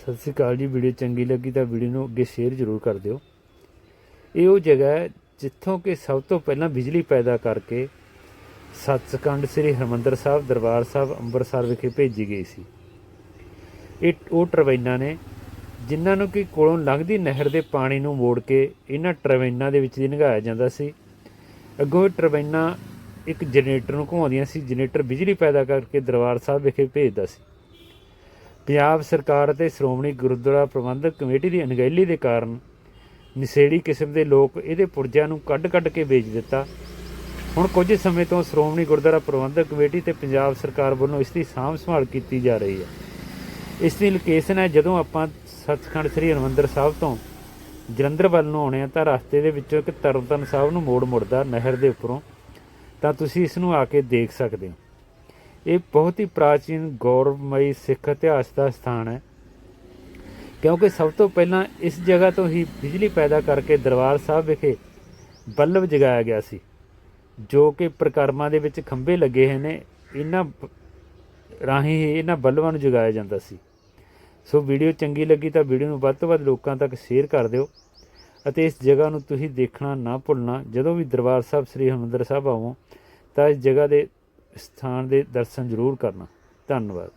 ਸਤਿ ਸ਼੍ਰੀ ਅਕਾਲ ਜੀ, ਵੀਡੀਓ ਚੰਗੀ ਲੱਗੀ ਤਾਂ ਵੀਡੀਓ ਨੂੰ ਅੱਗੇ ਸ਼ੇਅਰ ਜ਼ਰੂਰ ਕਰ ਦਿਓ। ਇਹ ਉਹ ਜਗ੍ਹਾ ਹੈ ਜਿੱਥੋਂ ਕਿ ਸਭ ਤੋਂ ਪਹਿਲਾਂ ਬਿਜਲੀ ਪੈਦਾ ਕਰਕੇ ਸੱਚਖੰਡ ਸ੍ਰੀ ਹਰਮੰਦਰ ਸਾਹਿਬ, ਦਰਬਾਰ ਸਾਹਿਬ, ਅੰਮ੍ਰਿਤਸਰ ਵਿਖੇ ਭੇਜੀ ਗਈ ਸੀ। ਇਹ ਉਹ ਟਰਬਾਈਨਾਂ ਨੇ ਜਿਨ੍ਹਾਂ ਨੂੰ ਕਿ ਕੋਲੋਂ ਲੰਘਦੀ ਨਹਿਰ ਦੇ ਪਾਣੀ ਨੂੰ ਮੋੜ ਕੇ ਇਹਨਾਂ ਟਰਬਾਈਨਾਂ ਦੇ ਵਿੱਚ ਦੀ ਲੰਘਾਇਆ ਜਾਂਦਾ ਸੀ। ਅੱਗੋਂ ਇਹ ਟਰਬਾਈਨਾਂ ਇੱਕ ਜਨਰੇਟਰ ਨੂੰ ਘੁਮਾਉਂਦੀਆਂ ਸੀ, ਜਨਰੇਟਰ ਬਿਜਲੀ ਪੈਦਾ ਕਰਕੇ ਦਰਬਾਰ ਸਾਹਿਬ ਵਿਖੇ ਭੇਜਦਾ ਸੀ। ਪੰਜਾਬ ਸਰਕਾਰ ਅਤੇ ਸ਼੍ਰੋਮਣੀ ਗੁਰਦੁਆਰਾ ਪ੍ਰਬੰਧਕ ਕਮੇਟੀ ਦੀ ਅਣਗਹਿਲੀ ਦੇ ਕਾਰਨ ਨਸ਼ੇੜੀ ਕਿਸਮ ਦੇ ਲੋਕ ਇਹਦੇ ਪੁਰਜਿਆਂ ਨੂੰ ਕੱਢ-ਕੱਢ ਕੇ ਵੇਚ ਦਿੱਤਾ। ਹੁਣ ਕੁਝ ਸਮੇਂ ਤੋਂ ਸ਼੍ਰੋਮਣੀ ਗੁਰਦੁਆਰਾ ਪ੍ਰਬੰਧਕ ਕਮੇਟੀ ਤੇ ਪੰਜਾਬ ਸਰਕਾਰ ਵੱਲੋਂ ਇਸ ਦੀ ਸਾਂਭ ਸੰਭਾਲ ਕੀਤੀ ਜਾ ਰਹੀ ਹੈ। ਇਸ ਦੀ ਲੋਕੇਸ਼ਨ ਹੈ ਜਦੋਂ ਆਪਾਂ ਸੱਚਖੰਡ ਸ੍ਰੀ ਹਰਿਮੰਦਰ ਸਾਹਿਬ ਤੋਂ ਜਲੰਧਰ ਵੱਲ ਨੂੰ ਆਉਣੇ ਆ ਤਾਂ ਰਸਤੇ ਦੇ ਵਿੱਚੋਂ ਇੱਕ ਤਰਨਤਨ ਸਾਹਿਬ ਨੂੰ ਮੋੜ ਮੁੜਦਾ ਨਹਿਰ ਦੇ ਉੱਪਰੋਂ। ਤਾਂ ਤੁਸੀਂ ਇਸ ਨੂੰ ਆ ਕੇ ਦੇਖ ਸਕਦੇ ਹੋ। ਇਹ ਬਹੁਤ ਹੀ ਪ੍ਰਾਚੀਨ ਗੌਰਵਮਈ ਸਿੱਖ ਇਤਿਹਾਸ ਦਾ ਸਥਾਨ ਹੈ। ਕਿਉਂਕਿ ਸਭ ਤੋਂ ਪਹਿਲਾਂ ਇਸ ਜਗ੍ਹਾ ਤੋਂ ਹੀ ਬਿਜਲੀ ਪੈਦਾ ਕਰਕੇ ਦਰਬਾਰ ਸਾਹਿਬ ਵਿਖੇ ਬੱਲਬ ਜਗਾਇਆ ਗਿਆ ਸੀ, ਜੋ ਕਿ ਪ੍ਰਕਰਮਾਂ ਦੇ ਵਿੱਚ ਖੰਭੇ ਲੱਗੇ ਹੋਏ ਨੇ। ਇਹਨਾਂ ਬ- ਰਾਹੀਂ ਹੀ ਇਹਨਾਂ ਬੱਲਬਾਂ ਨੂੰ ਜਗਾਇਆ ਜਾਂਦਾ ਸੀ। ਸੋ ਵੀਡੀਓ ਚੰਗੀ ਲੱਗੀ ਤਾਂ ਵੀਡੀਓ ਨੂੰ ਵੱਧ ਤੋਂ ਵੱਧ ਲੋਕਾਂ ਤੱਕ ਸ਼ੇਅਰ ਕਰ ਦਿਓ ਅਤੇ ਇਸ ਜਗ੍ਹਾ ਨੂੰ ਤੁਸੀਂ ਦੇਖਣਾ ਨਾ ਭੁੱਲਣਾ। ਜਦੋਂ ਵੀ ਦਰਬਾਰ ਸਾਹਿਬ ਸ੍ਰੀ ਹਰਿਮੰਦਰ ਸਾਹਿਬ ਆਵੋ ਤਾਂ ਇਸ ਜਗ੍ਹਾ ਦੇ ਸਥਾਨ ਦੇ ਦਰਸ਼ਨ ਜ਼ਰੂਰ ਕਰਨਾ। ਧੰਨਵਾਦ।